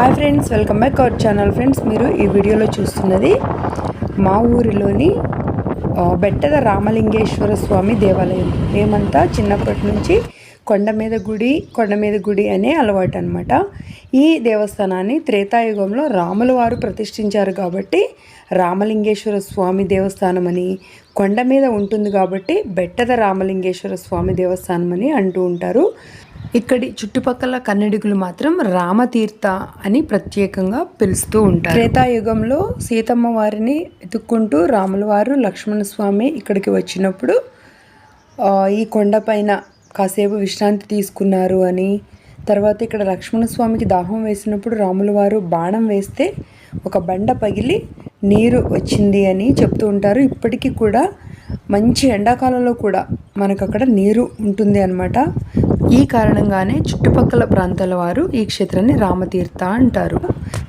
Hi friends welcome back our channel friends. మీరు ఈ వీడియోలో చూస్తున్నది మా ఊరిలోని బెట్టద రామలింగేశ్వర స్వామి దేవాలయం. మేమంతా చిన్నప్పటి నుంచి కొండ మీద గుడి కొండ మీద గుడి అనే అలవాటు అనమాట ఈ దేవస్థానాన్ని త్రేతాయుగంలో రాముల వారు ప్రతిష్ఠించారు కాబట్టి రామలింగేశ్వర స్వామి దేవస్థానం అని కొండ మీద ఉంటుంది కాబట్టి బెట్టద రామలింగేశ్వర స్వామి దేవస్థానం అని అంటూ ఉంటారు. ఇక్కడి చుట్టుపక్కల కన్నడిగులు మాత్రం రామతీర్థ అని ప్రత్యేకంగా పిలుస్తూ ఉంటారు. త్రేతాయుగంలో సీతమ్మ వారిని ఎత్తుక్కుంటూ రాముల వారు లక్ష్మణ స్వామి ఇక్కడికి వచ్చినప్పుడు ఈ కొండపైన కాసేపు విశ్రాంతి తీసుకున్నారు అని తర్వాత ఇక్కడ లక్ష్మణ స్వామికి దాహం వేసినప్పుడు రాముల వారు బాణం వేస్తే ఒక బండ పగిలి నీరు వచ్చింది అని చెప్తూ ఉంటారు. ఇప్పటికీ కూడా మంచి ఎండాకాలంలో కూడా మనకు అక్కడ నీరు ఉంటుంది అన్నమాట. ఈ కారణంగానే చుట్టుపక్కల ప్రాంతాల వారు ఈ క్షేత్రాన్ని రామతీర్థ అంటారు.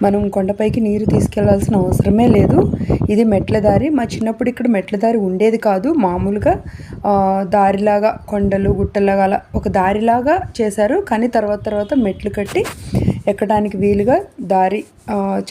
మనం కొండపైకి నీరు తీసుకెళ్ళాల్సిన అవసరమే లేదు. ఇది మెట్ల దారి. మా చిన్నప్పుడు ఇక్కడ మెట్ల దారి ఉండేది కాదు. మామూలుగా దారిలాగా కొండలు గుట్టలాగా అలా ఒక దారిలాగా చేశారు. కానీ తర్వాత తర్వాత మెట్లు కట్టి ఎక్కడానికి వీలుగా దారి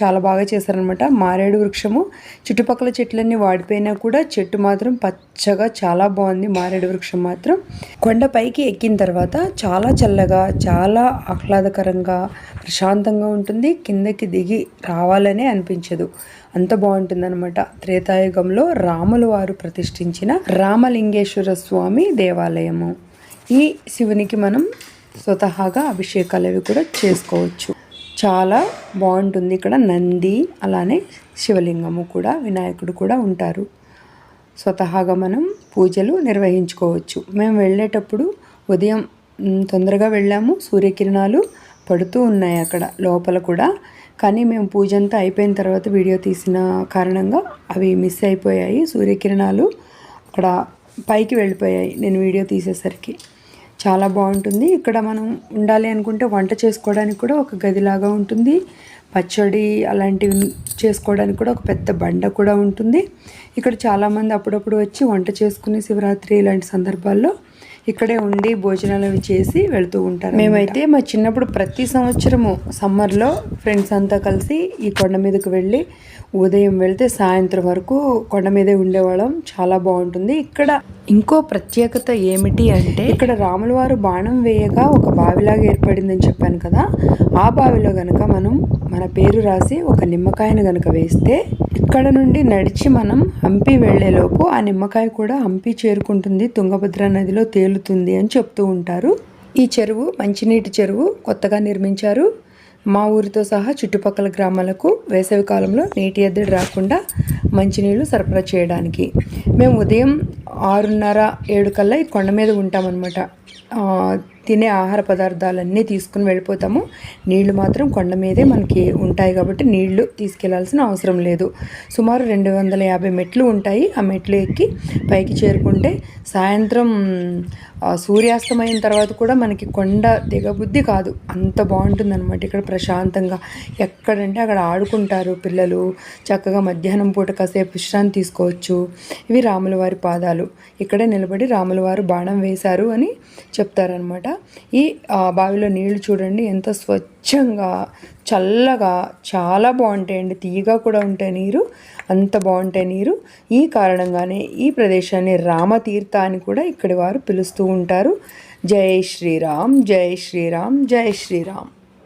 చాలా బాగా చేశారనమాట మారేడు వృక్షము. చుట్టుపక్కల చెట్లన్నీ వాడిపోయినా కూడా చెట్టు మాత్రం పచ్చగా చాలా బాగుంది మారేడు వృక్షం మాత్రం. కొండపైకి ఎక్కిన తర్వాత చాలా చల్లగా చాలా ఆహ్లాదకరంగా ప్రశాంతంగా ఉంటుంది. కిందకి దిగి రావాలనే అనిపించదు. అంత బాగుంటుందన్నమాట. త్రేతాయుగంలో రాముల వారు ప్రతిష్ఠించిన రామలింగేశ్వర స్వామి దేవాలయము. ఈ శివునికి మనం స్వతహాగా అభిషేకాలు అవి కూడా చేసుకోవచ్చు. చాలా బాగుంటుంది ఇక్కడ నంది అలానే శివలింగము కూడా వినాయకుడు కూడా ఉంటారు. స్వతహాగా మనం పూజలు నిర్వహించుకోవచ్చు. మేము వెళ్ళేటప్పుడు ఉదయం తొందరగా వెళ్ళాము సూర్యకిరణాలు పడుతూ ఉన్నాయి అక్కడ లోపల కూడా. కానీ మేము పూజ అంతా అయిపోయిన తర్వాత వీడియో తీసిన కారణంగా అవి మిస్ అయిపోయాయి సూర్యకిరణాలు అక్కడ పైకి వెళ్ళిపోయాయి. నేను వీడియో తీసేసరికి. చాలా బాగుంటుంది. ఇక్కడ మనం ఉండాలి అనుకుంటే వంట చేసుకోవడానికి కూడా ఒక గదిలాగా ఉంటుంది. పచ్చడి అలాంటివి చేసుకోవడానికి కూడా ఒక పెద్ద బండ కూడా ఉంటుంది. ఇక్కడ చాలామంది అప్పుడప్పుడు వచ్చి వంట చేసుకుని శివరాత్రి ఇలాంటి సందర్భాల్లో ఇక్కడే ఉండి భోజనాలు అవి చేసి వెళ్తూ ఉంటారు మేమైతే మా చిన్నప్పుడు ప్రతి సంవత్సరము సమ్మర్లో ఫ్రెండ్స్ అంతా కలిసి ఈ కొండ మీదకు వెళ్ళి ఉదయం వెళ్తే సాయంత్రం వరకు కొండ మీదే ఉండేవాళ్ళం. చాలా బాగుంటుంది. ఇక్కడ ఇంకో ప్రత్యేకత ఏమిటి అంటే ఇక్కడ రాముల వారు బాణం వేయగా ఒక బావిలాగా ఏర్పడిందని చెప్పాను కదా. ఆ బావిలో గనక మనం మన పేరు రాసి ఒక నిమ్మకాయను గనక వేస్తే ఇక్కడ నుండి నడిచి మనం హంపి వెళ్ళేలోపు ఆ నిమ్మకాయ కూడా హంపి చేరుకుంటుంది. తుంగభద్ర నదిలో తేలుతుంది అని చెప్తూ ఉంటారు. ఈ చెరువు మంచినీటి చెరువు కొత్తగా నిర్మించారు. మా ఊరితో సహా చుట్టుపక్కల గ్రామాలకు వేసవి కాలంలో నీటి ఎద్దడి రాకుండా మంచినీళ్ళు సరఫరా చేయడానికి. మేము ఉదయం ఆరున్నర ఏడు కల్లా ఈ కొండ మీద ఉంటామన్నమాట. తినే ఆహార పదార్థాలన్నీ తీసుకుని వెళ్ళిపోతాము. నీళ్ళు మాత్రం కొండ మీదే మనకి ఉంటాయి కాబట్టి నీళ్ళు తీసుకెళ్ళాల్సిన అవసరం లేదు. సుమారు రెండు వందల యాభై మెట్లు ఉంటాయి. ఆ మెట్లు ఎక్కి పైకి చేరుకుంటే సాయంత్రం ఆ, సూర్యాస్తమయం తర్వాత కూడా మనకి కొండ దిగబుద్ధి కాదు. అంత బాగుంటుంది అనమాట ఇక్కడ ప్రశాంతంగా. ఎక్కడంటే అక్కడ ఆడుకుంటారు పిల్లలు. చక్కగా మధ్యాహ్నం పూట కాసేపు విశ్రాంతి తీసుకోవచ్చు. ఇవి రాములవారి పాదాలు. ఇక్కడే నిలబడి రాములవారు బాణం వేశారు అని చెప్తారనమాట ఈ ఆ, బావిలో నీళ్ళు చూడండి ఎంత స్వచ్ఛంగా చల్లగా చాలా బాగుంటాయండి. తీయగా కూడా ఉంటాయి నీరు అంత బాగుంటాయి నీరు. ఈ కారణంగానే ఈ ప్రదేశాన్ని రామతీర్థ అని కూడా ఇక్కడి వారు పిలుస్తూ ఉంటారు. జై శ్రీరామ్ జై శ్రీరామ్ జై శ్రీరామ్.